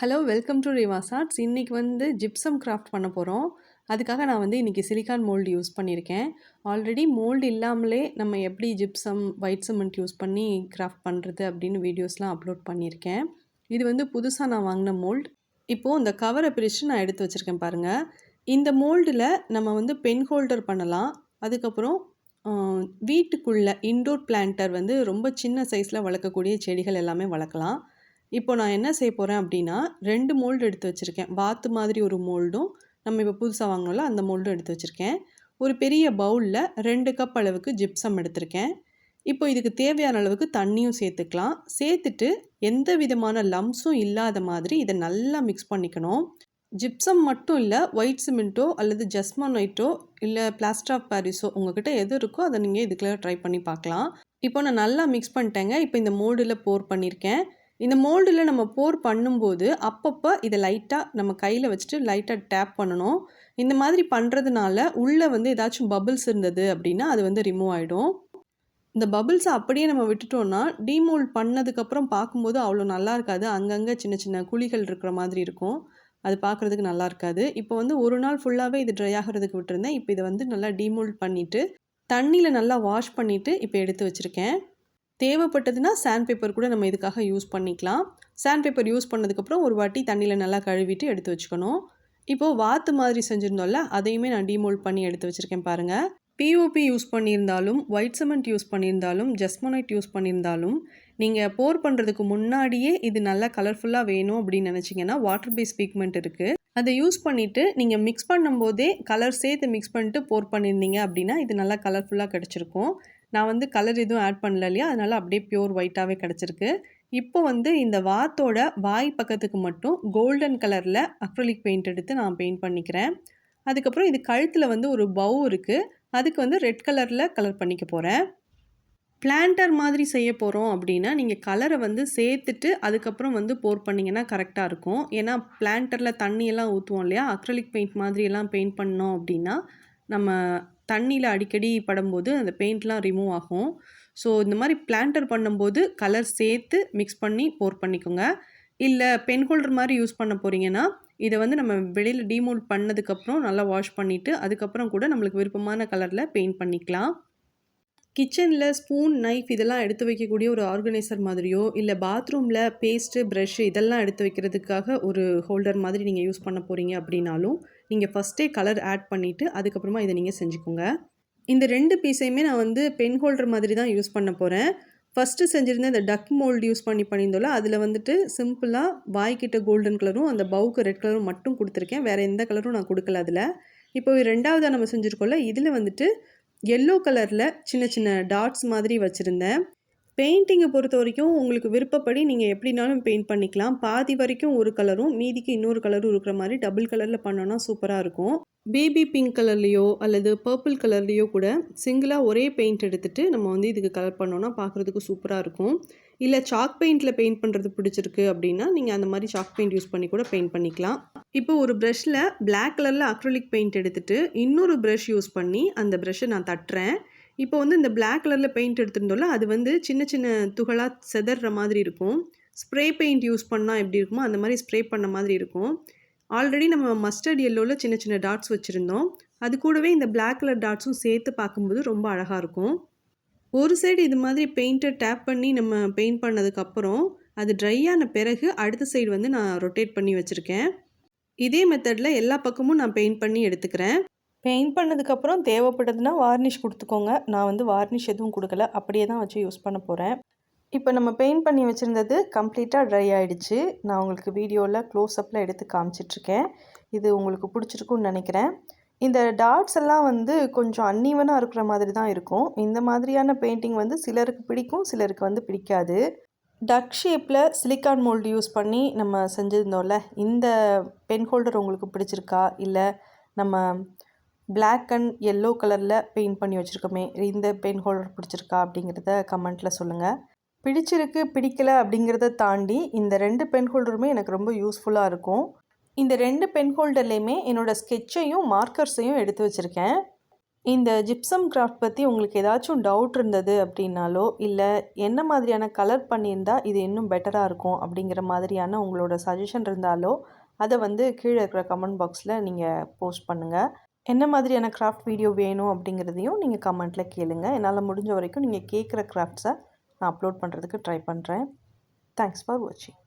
Hello welcome to Rivas arts இன்றைக்கி வந்து gypsum craft பண்ண போகிறோம் அதுக்காக நான் வந்து இன்றைக்கி சிலிக்கான் மோல்டு யூஸ் பண்ணியிருக்கேன். ஆல்ரெடி மோல்டு இல்லாமலே நம்ம எப்படி ஜிப்சம் ஒயிட் சிமெண்ட் யூஸ் பண்ணி கிராஃப்ட் பண்ணுறது அப்படின்னு வீடியோஸ்லாம் அப்லோட் பண்ணியிருக்கேன். இது வந்து புதுசாக நான் வாங்கின மோல்டு இப்போது இந்த கவரை பிரித்து நான் எடுத்து வச்சுருக்கேன் பாருங்கள் இந்த மோல்டில் நம்ம வந்து பென் ஹோல்டர் பண்ணலாம். அதுக்கப்புறம் வீட்டுக்குள்ளே இன்டோர் பிளான்டர் வந்து ரொம்ப சின்ன சைஸில் வளர்க்கக்கூடிய செடிகள் எல்லாமே வளர்க்கலாம். இப்போ நான் என்ன செய்ய போகிறேன் அப்படின்னா ரெண்டு மோல்டு எடுத்து வச்சுருக்கேன். வாத்து மாதிரி ஒரு மோல்டும் நம்ம இப்போ புதுசாக வாங்கினோம்ல அந்த மோல்டும் எடுத்து வச்சுருக்கேன். ஒரு பெரிய பவுலில் ரெண்டு கப் அளவுக்கு ஜிப்சம் எடுத்திருக்கேன். இப்போ இதுக்கு தேவையான அளவுக்கு தண்ணியும் சேர்த்துக்கலாம். சேர்த்துட்டு எந்த விதமான லம்ஸும் இல்லாத மாதிரி இதை நல்லா மிக்ஸ் பண்ணிக்கணும். ஜிப்சம் மட்டும் இல்லை ஒயிட் சிமெண்ட்டோ அல்லது ஜஸ்மானைட்டோ இல்லை பிளாஸ்டர் ஆஃப் பாரிஸோ உங்ககிட்ட எது இருக்கோ அதை நீங்கள் இதுக்குள்ளே ட்ரை பண்ணி பார்க்கலாம். இப்போ நான் நல்லா மிக்ஸ் பண்ணிட்டேங்க. இப்போ இந்த மோல்டில் போர் பண்ணியிருக்கேன் இந்த மோல்டில் நம்ம போர் பண்ணும்போது அப்பப்போ இதை லைட்டாக நம்ம கையில் வச்சுட்டு லைட்டாக டேப் பண்ணணும். இந்த மாதிரி பண்ணுறதுனால உள்ளே வந்து ஏதாச்சும் பபுள்ஸ் இருந்தது அப்படின்னா அது வந்து ரிமூவ் ஆகிடும் இந்த பபுள்ஸை அப்படியே நம்ம விட்டுட்டோம்னா டீமோல்ட் பண்ணதுக்கப்புறம் பார்க்கும்போது அவ்வளோ நல்லா இருக்காது. அங்கங்கே சின்ன சின்ன குழிகள் இருக்கிற மாதிரி இருக்கும். அது பார்க்குறதுக்கு நல்லா இருக்காது. இப்போ வந்து ஒரு நாள் ஃபுல்லாகவே இது ட்ரை ஆகிறதுக்கு விட்டுருந்தேன். இப்போ இதை வந்து நல்லா டீமோல்ட் பண்ணிவிட்டு தண்ணியில் நல்லா வாஷ் பண்ணிவிட்டு இப்போ எடுத்து வச்சுருக்கேன். தேவைப்பட்டதுன்னா சாண்ட் பேப்பர் கூட நம்ம இதுக்காக யூஸ் பண்ணிக்கலாம். சாண்ட் பேப்பர் யூஸ் பண்ணதுக்கப்புறம் ஒரு வாட்டி தண்ணியில் நல்லா கழுவிட்டு எடுத்து வச்சுக்கணும். இப்போது வாத்து மாதிரி செஞ்சுருந்தோம்ல அதையுமே நான் டீமோல்ட் பண்ணி எடுத்து வச்சுருக்கேன் பாருங்கள் பிஓபி யூஸ் பண்ணியிருந்தாலும் ஒயிட் சிமெண்ட் யூஸ் பண்ணியிருந்தாலும் ஜஸ்மோனைட் யூஸ் பண்ணியிருந்தாலும் நீங்கள் போர் பண்ணுறதுக்கு முன்னாடியே இது நல்லா கலர்ஃபுல்லாக வேணும் அப்படின்னு நினச்சிங்கன்னா வாட்டர் பேஸ் பிக்மெண்ட் இருக்குது அதை யூஸ் பண்ணிவிட்டு நீங்கள் மிக்ஸ் பண்ணும்போதே கலர் சேர்த்து மிக்ஸ் பண்ணிட்டு போர் பண்ணியிருந்தீங்க அப்படின்னா இது நல்லா கலர்ஃபுல்லாக கிடச்சிருக்கும். நான் வந்து கலர் எதுவும் ஆட் பண்ணல இல்லையா? அதனால் அப்படியே பியூர் ஒயிட்டாகவே கிடச்சிருக்கு. இப்போ வந்து இந்த வாத்தோட வாய் பக்கத்துக்கு மட்டும் கோல்டன் கலரில் அக்ரலிக் பெயிண்ட் எடுத்து நான் பெயிண்ட் பண்ணிக்கிறேன். அதுக்கப்புறம் இது கழுத்தில் வந்து ஒரு பவு இருக்குது அதுக்கு வந்து ரெட் கலரில் கலர் பண்ணிக்க போகிறேன் பிளான்டர் மாதிரி செய்ய போகிறோம் அப்படின்னா நீங்கள் கலரை வந்து சேர்த்துட்டு அதுக்கப்புறம் வந்து போர் பண்ணிங்கன்னா கரெக்டாக இருக்கும். ஏன்னா பிளான்டரில் தண்ணியெல்லாம் ஊற்றுவோம் இல்லையா? அக்ரலிக் பெயிண்ட் மாதிரியெல்லாம் பெயிண்ட் பண்ணோம் அப்படின்னா நம்ம தண்ணியில் அடிக்கடி படும்போது அந்த பெயிண்ட்லாம் ரிமூவ் ஆகும். ஸோ இந்த மாதிரி பிளான்டர் பண்ணும்போது கலர் சேர்த்து மிக்ஸ் பண்ணி போர் பண்ணிக்கோங்க. இல்லை பென் ஹோல்டர் மாதிரி யூஸ் பண்ண போகிறீங்கன்னா இதை வந்து நம்ம வெளியில் டீமோல்ட் பண்ணதுக்கப்புறம் நல்லா வாஷ் பண்ணிவிட்டு அதுக்கப்புறம் கூட நம்மளுக்கு விருப்பமான கலரில் பெயிண்ட் பண்ணிக்கலாம். கிச்சனில் ஸ்பூன் நைஃப் இதெல்லாம் எடுத்து வைக்கக்கூடிய ஒரு ஆர்கனைசர் மாதிரியோ இல்லை பாத்ரூமில் பேஸ்ட்டு ப்ரஷ் இதெல்லாம் எடுத்து வைக்கிறதுக்காக ஒரு ஹோல்டர் மாதிரி நீங்கள் யூஸ் பண்ண போகிறீங்க அப்படின்னாலும் நீங்கள் ஃபஸ்ட்டே கலர் ஆட் பண்ணிவிட்டு அதுக்கப்புறமா இதை நீங்கள் செஞ்சுக்கோங்க. இந்த ரெண்டு பீஸையுமே நான் வந்து பென் ஹோல்டர் மாதிரி தான் யூஸ் பண்ண போகிறேன் ஃபஸ்ட்டு செஞ்சுருந்த இந்த டக் மோல்டு யூஸ் பண்ணி பண்ணியிருந்தோம்ல அதில் வந்துட்டு சிம்பிளாக வாய்க்கிட்ட கோல்டன் கலரும் அந்த பவுக்கு ரெட் கலரும் மட்டும் கொடுத்துருக்கேன். வேறு எந்த கலரும் நான் கொடுக்கல அதில். இப்போ ரெண்டாவதாக நம்ம செஞ்சுருக்கோம்ல இதில் வந்துட்டு எல்லோ கலரில் சின்ன சின்ன டாட்ஸ் மாதிரி வச்சுருந்தேன். பெயிண்டிங்கை பொறுத்த வரைக்கும் உங்களுக்கு விருப்பப்படி நீங்கள் எப்படினாலும் பெயிண்ட் பண்ணிக்கலாம். பாதி வரைக்கும் ஒரு கலரும் மீதிக்கு இன்னொரு கலரும் இருக்கிற மாதிரி டபுள் கலரில் பண்ணோன்னா சூப்பராக இருக்கும். பேபி பிங்க் கலர்லேயோ அல்லது பர்பிள் கலர்லேயோ கூட சிங்கிளாக ஒரே பெயிண்ட் எடுத்துகிட்டு நம்ம வந்து இதுக்கு கலர் பண்ணோன்னா பார்க்குறதுக்கு சூப்பராக இருக்கும். இல்லை சாக் பெயிண்டில் பெயிண்ட் பண்ணுறது பிடிச்சிருக்கு அப்படின்னா நீங்கள் அந்த மாதிரி சாக் பெயிண்ட் யூஸ் பண்ணி கூட பெயிண்ட் பண்ணிக்கலாம். இப்போ ஒரு ப்ரஷில் பிளாக் கலரில் அக்ரலிக் பெயிண்ட் எடுத்துகிட்டு இன்னொரு ப்ரஷ் யூஸ் பண்ணி அந்த ப்ரஷ்ஷை நான் தட்டுறேன். இப்போ வந்து இந்த பிளாக் கலரில் பெயிண்ட் எடுத்திருந்தோம்ல அது வந்து சின்ன சின்ன துகளாக செதற மாதிரி இருக்கும். ஸ்ப்ரே பெயிண்ட் யூஸ் பண்ணால் எப்படி இருக்குமோ அந்த மாதிரி ஸ்ப்ரே பண்ண மாதிரி இருக்கும். ஆல்ரெடி நம்ம மஸ்டர்ட் எல்லோவில் சின்ன சின்ன டாட்ஸ் வச்சுருந்தோம். அது கூடவே இந்த பிளாக் கலர் டாட்ஸும் சேர்த்து பார்க்கும்போது ரொம்ப அழகாக இருக்கும். ஒரு சைடு இது மாதிரி பெயிண்ட்டை டேப் பண்ணி நம்ம பெயிண்ட் பண்ணதுக்கப்புறம் அது ட்ரை ஆன பிறகு அடுத்த சைடு வந்து நான் ரொட்டேட் பண்ணி வச்சுருக்கேன். இதே மெத்தடில் எல்லா பக்கமும் நான் பெயிண்ட் பண்ணி எடுத்துக்கிறேன். பெயிண்ட் பண்ணதுக்கப்புறம் தேவைப்பட்டதுன்னா வார்னிஷ் கொடுத்துக்கோங்க. நான் வந்து வார்னிஷ் எதுவும் கொடுக்கல. அப்படியே தான் வச்சு யூஸ் பண்ண போகிறேன் இப்போ நம்ம பெயிண்ட் பண்ணி வச்சுருந்தது கம்ப்ளீட்டாக ட்ரை ஆகிடுச்சு நான் உங்களுக்கு வீடியோவில் க்ளோஸ்அப்பில் எடுத்து காமிச்சிட்ருக்கேன். இது உங்களுக்கு பிடிச்சிருக்குன்னு நினைக்கிறேன். இந்த டாட்ஸ் எல்லாம் வந்து கொஞ்சம் அன்னீவனாக இருக்கிற மாதிரி தான் இருக்கும். இந்த மாதிரியான பெயிண்டிங் வந்து சிலருக்கு பிடிக்கும் சிலருக்கு வந்து பிடிக்காது. டக் ஷேப்பில் சிலிக்கான் மோல்டு யூஸ் பண்ணி நம்ம செஞ்சுருந்தோம்ல இந்த பென் ஹோல்டர் உங்களுக்கு பிடிச்சிருக்கா? இல்லை நம்ம பிளாக் அண்ட் எல்லோ கலரில் பெயிண்ட் பண்ணி வச்சுருக்கோமே இந்த பென் ஹோல்டர் பிடிச்சிருக்கா அப்படிங்கிறத கமெண்ட்டில் சொல்லுங்கள் பிடிச்சிருக்கு பிடிக்கல அப்படிங்கிறத தாண்டி இந்த ரெண்டு பென் ஹோல்டருமே எனக்கு ரொம்ப யூஸ்ஃபுல்லாக இருக்கும். இந்த ரெண்டு பென் ஹோல்டர்லேயுமே என்னோடய ஸ்கெட்சையும் மார்க்கர்ஸையும் எடுத்து வச்சுருக்கேன். இந்த ஜிப்சம் கிராஃப்ட் பற்றி உங்களுக்கு ஏதாச்சும் டவுட் இருந்தது அப்படின்னாலோ இல்லை என்ன மாதிரியான கலர் பண்ணியிருந்தால் இது இன்னும் பெட்டராக இருக்கும் அப்படிங்கிற மாதிரியான உங்களோட சஜஷன் இருந்தாலோ அதை வந்து கீழே இருக்கிற கமெண்ட் பாக்ஸில் நீங்கள் போஸ்ட் பண்ணுங்கள் என்ன மாதிரியான கிராஃப்ட் வீடியோ வேணும் அப்படிங்கிறதையும் நீங்கள் கமெண்ட்டில் கேளுங்கள் என்னால் முடிஞ்ச வரைக்கும் நீங்கள் கேட்குற கிராஃப்ட்ஸை நான் அப்லோட் பண்ணுறதுக்கு ட்ரை பண்ணுறேன் தேங்க்ஸ் ஃபார் வாட்சிங்